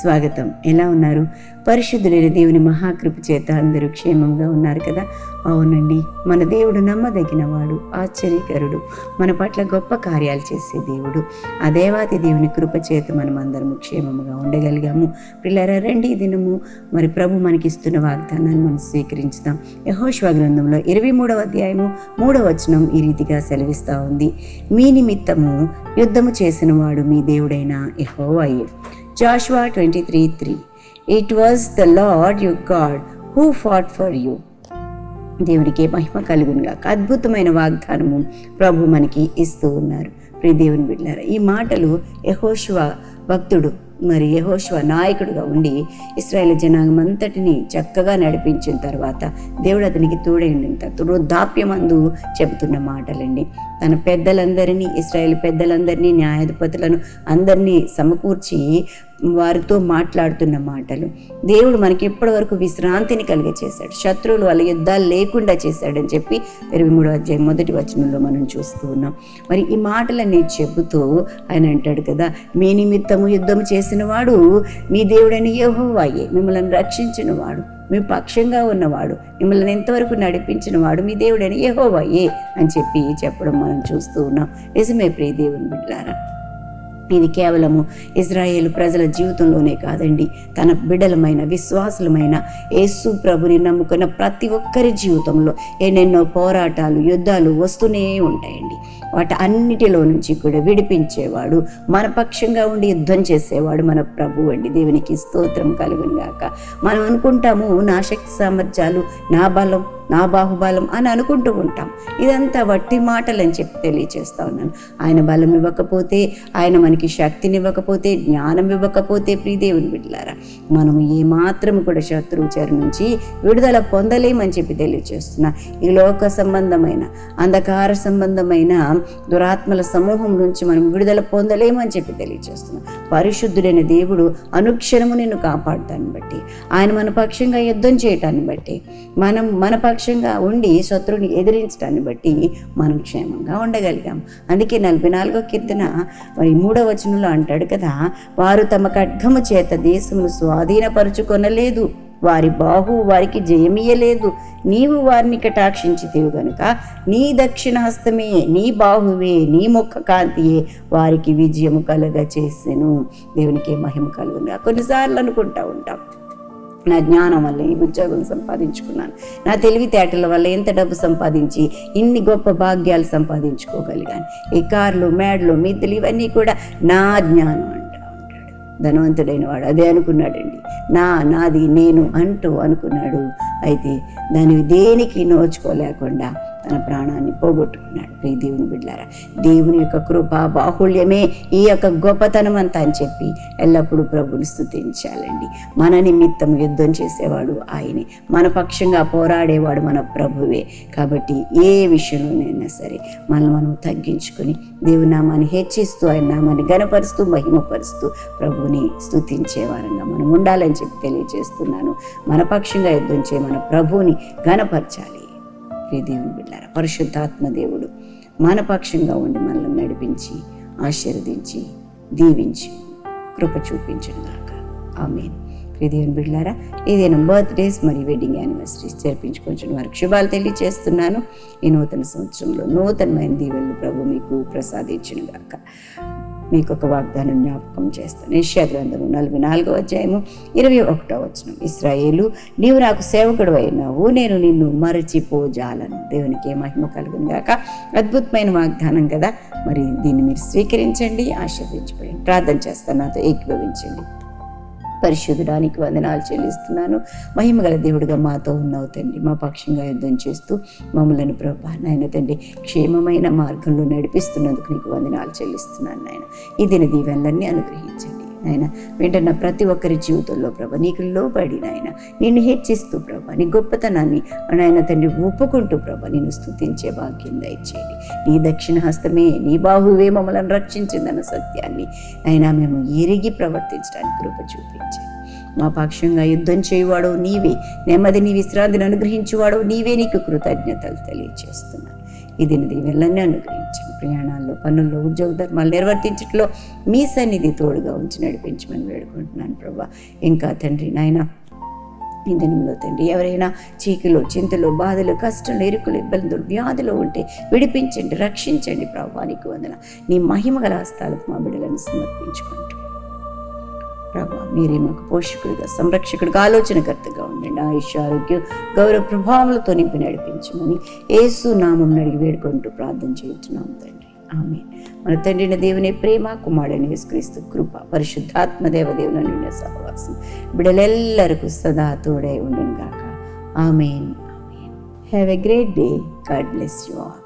స్వాగతం. ఎలా ఉన్నారు? పరిశుద్ధులైన దేవుని మహాకృప చేత అందరూ క్షేమంగా ఉన్నారు కదా? అవునండి. మన దేవుడు నమ్మదగిన వాడు ఆశ్చర్యకరుడు మన పట్ల గొప్ప కార్యాలు చేసే దేవుడు. ఆ దేవాతి దేవుని కృప చేత మనం అందరము క్షేమముగా ఉండగలిగాము. పిల్లరా రండి దినము మరి ప్రభు మనకిస్తున్న వాగ్దానాన్ని మనం స్వీకరించుదాం. యహోష్వా గ్రంథంలో ఇరవై మూడవ అధ్యాయము మూడవ వచనం ఈ రీతిగా సెలవిస్తూ ఉంది. మీ నిమిత్తము యుద్ధము చేసిన వాడు మీ దేవుడైన యహోవాయే. Joshua twenty three three it was the Lord you God who fought for you దేవునికి మహిమ కలుగునుగా అద్భుతమైన వాగ్దానము ప్రభు మనకి ఇస్తూ ఉన్నారు. ప్రియ దేవుని బిడ్డారా ఈ మాటలు యహోశివ భక్తుడు మరి యహోశ్వ నాయకుడుగా ఉండి ఇస్రాయేల్ జనాంగం అంతటిని చక్కగా నడిపించిన తర్వాత దేవుడు అతనికి తోడైండిన వృద్ధాప్యమందు చెబుతున్న మాటలండి. తన పెద్దలందరినీ ఇస్రాయేల్ పెద్దలందరినీ న్యాయాధిపతులను అందరినీ సమకూర్చి వారితో మాట్లాడుతున్న మాటలు. దేవుడు మనకి ఇప్పటివరకు విశ్రాంతిని కలిగ చేశాడు శత్రువులు వాళ్ళ యుద్ధాలు లేకుండా చేశాడని చెప్పి ఇరవై మూడో అధ్యాయం మొదటి వచనంలో మనం చూస్తూ ఉన్నాం. మరి ఈ మాటలన్నీ చెబుతూ ఆయన అంటాడు కదా మీ నిమిత్తము యుద్ధం చేసిన వాడు మీ దేవుడని యహోవాయే. మిమ్మల్ని రక్షించిన వాడు మీ పక్షంగా ఉన్నవాడు మిమ్మల్ని ఎంతవరకు నడిపించిన వాడు మీ దేవుడని యహోవాయే అని చెప్పి చెప్పడం మనం చూస్తూ ఉన్నాం. నిజమే ప్రియ దేవుని బిడ్డారా ఇది కేవలము ఇజ్రాయేల్ ప్రజల జీవితంలోనే కాదండి. తన బిడ్డలమైన విశ్వాసులమైన యేసు ప్రభుని నమ్ముకున్న ప్రతి ఒక్కరి జీవితంలో ఎన్నెన్నో పోరాటాలు యుద్ధాలు వస్తూనే ఉంటాయండి. వాటి అన్నిటిలో నుంచి కూడా విడిపించేవాడు మన పక్షంగా ఉండి యుద్ధం చేసేవాడు మన ప్రభు అండి. దేవునికి స్తోత్రం కలుగును గాక. మనం అనుకుంటాము నా శక్తి సామర్థ్యాలు నా బలం నా బాహుబలం అని అనుకుంటూ ఉంటాం. ఇదంతా వట్టి మాటలు అని చెప్పి తెలియచేస్తా ఉన్నాను. ఆయన బలం ఇవ్వకపోతే ఆయన మనకి శక్తిని ఇవ్వకపోతే జ్ఞానం ఇవ్వకపోతే ప్రీదేవుని బిడ్డలారా మనము ఏమాత్రం కూడా శత్రువు చెర నుంచి విడుదల పొందలేమని చెప్పి తెలియచేస్తున్నా. ఈ లోక సంబంధమైన అంధకార సంబంధమైన దురాత్మల సమూహం నుంచి మనం విడుదల పొందలేమని చెప్పి తెలియజేస్తున్నాం పరిశుద్ధుడైన దేవుడు అనుక్షణము నిన్ను కాపాడుతాన్ని బట్టి ఆయన మన పక్షంగా యుద్ధం చేయటాన్ని బట్టి మనం మన పక్షంగా ఉండి శత్రువుని ఎదిరించడాన్ని బట్టి మనం క్షేమంగా ఉండగలిగాం. అందుకే నలభై నాలుగో కీర్తన మరి మూడో వచనంలో అంటాడు కదా వారు తమ ఖడ్గము చేత దేశమును స్వాధీనపరుచుకొనలేదు. వారి బాహు వారికి జయమియలేదు నీవు వారిని కటాక్షించితివి గనుక నీ దక్షిణ హస్తమే నీ బాహువే నీ ముఖ కాంతియే వారికి విజయము కలుగ చేసెను. దేవునికి మహిమ కలుగును కొన్నిసార్లు అనుకుంటా ఉంటాం. నా జ్ఞానం వల్ల ఈ ఉద్యోగం సంపాదించుకున్నాను. నా తెలివితేటల వల్ల ఎంత డబ్బు సంపాదించి ఇన్ని గొప్ప భాగ్యాలు సంపాదించుకోగలిగాను. ఈ కార్లు మేడలు మిద్దలు ఇవన్నీ కూడా నా జ్ఞానం అంటా ధనవంతుడైన వాడు అదే అనుకున్నాడండి. నా నాది నేను అంటూ అనుకున్నాడు. అయితే దాని దేనికి నోచుకోలేకుండా తన ప్రాణాన్ని పోగొట్టుకున్నాడు. ప్రియ దేవుని బిడ్డారా దేవుని యొక్క కృప బాహుళ్యమే ఈ యొక్క గొప్పతనం అంతా అని చెప్పి ఎల్లప్పుడూ ప్రభుని స్థుతించాలండి. మన నిమిత్తం యుద్ధం చేసేవాడు ఆయనే. మన పక్షంగా పోరాడేవాడు మన ప్రభువే. కాబట్టి ఏ విషయంలోనైనా సరే మనల్ని మనం తగ్గించుకొని దేవుని నామాన్ని హెచ్చిస్తూ ఆయన నామాన్ని గనపరుస్తూ మహిమపరుస్తూ ప్రభుని స్థుతించే వారంగా మనం ఉండాలని చెప్పి తెలియజేస్తున్నాను. మన పక్షంగా యుద్ధం చేయ మన ప్రభువుని గనపరచాలి ప్రియ దేవుని బిడ్డారా పరిశుద్ధాత్మ దేవుడు మానపాక్షంగా ఉండి మనల్ని నడిపించి ఆశీర్వదించి దీవించి కృప చూపించను గాక. ఆమె ప్రియ దేవుని బిడ్డారా ఏదైనా బర్త్డేస్ మరియు వెడ్డింగ్ యానివర్సరీస్ జరిపించుకొంచిన వారికి శుభాలు తెలియజేస్తున్నాను ఈ నూతన సంవత్సరంలో నూతనమైన దీవెనలు ప్రభు మీకు ప్రసాదించిన గాక. మీకు ఒక వాగ్దానం జ్ఞాపకం చేస్తాను. ఏషియా గ్రంథము నలభై నాలుగో అధ్యాయము ఇరవై ఒకటో వచనం. ఇస్రాయేలు నీవు నాకు సేవకుడు అయినావు నేను నిన్ను మరచిపోజాలను. దేవునికి మహిమ కలుగును గాక. అద్భుతమైన వాగ్దానం కదా. మరి దీన్ని మీరు స్వీకరించండి ఆశీర్వించబడి ప్రార్థన చేస్తాను నాతో ఏకీభవించండి. పరిశుద్ధడానికి వందనాలు చెల్లిస్తున్నాను. మహిమగల దేవుడిగా మాతో ఉన్నావు తండ్రి. మా పక్షంగా యుద్ధం చేస్తూ మమ్మలను ప్రభా నాయన తండ్రి క్షేమమైన మార్గంలో నడిపిస్తున్నందుకు నీకు వందనాలు చెల్లిస్తున్నాను నాయన. ఈ దిన దీవెనలన్నీ అనుగ్రహించండి. నాయన. వెంటనే ప్రతి ఒక్కరి జీవితంలో ప్రభ నీకు లోబడి నాయన. నిన్ను హెచ్చిస్తూ ప్రభా నీ గొప్పతనాన్ని నాయన తండ్రి ఒప్పుకుంటూ ప్రభా నిన్ను స్తుతించే భాగ్యం దయచేయండి. నీ దక్షిణ హస్తమే నీ బాహువే మమ్మల్ని రక్షించిందన్న సత్యాన్ని అయినా మేము ఎరిగి ప్రవర్తించడానికి కృప చూపించండి. మా పక్షంగా యుద్ధం చేయువాడో నీవే. నెమ్మదిని విశ్రాంతిని అనుగ్రహించువాడో నీవే. నీకు కృతజ్ఞతలు తెలియచేస్తున్నాను. ఇది దీవెనలన్నీ అనుగ్రహించండి. ప్రయాణాల్లో పనుల్లో ఉద్యోగ ధర్మాలు నిర్వర్తించట్లో మీ సన్నిధి తోడుగా ఉంచి నడిపించమని వేడుకుంటున్నాను ప్రభా. ఇంకా తండ్రి నాయన ఈ దినంలో తండ్రి ఎవరైనా చీకులు చింతలు బాధలు కష్టాలు ఇరుకులు ఇబ్బందులు వ్యాధులు ఉంటే విడిపించండి రక్షించండి ప్రభానికి వందన. నీ మహిమ గల హస్తాలకు మా బిడ్డలను సమర్పించుకుంటూ ప్రభా మీరే మాకు పోషకుడిగా సంరక్షకుడిగా ఆలోచనకర్తగా ఉండండి. ఆయుష్ ఆరోగ్యం గౌరవ ప్రభావాలతో నింపి నడిపించమని ఏసు నామం అడిగి వేడుకుంటూ ప్రార్థన చేస్తున్నాం తండ్రి. ఆమె మన తండ్రిన దేవుని ప్రేమ కుమారుడని యేసుక్రీస్తు కృప పరిశుద్ధాత్మ దేవదేవుల నిండిన సహవాసం బిడలెల్లరకు సదా తోడై ఉండును గాక amen. Have a great day God bless you all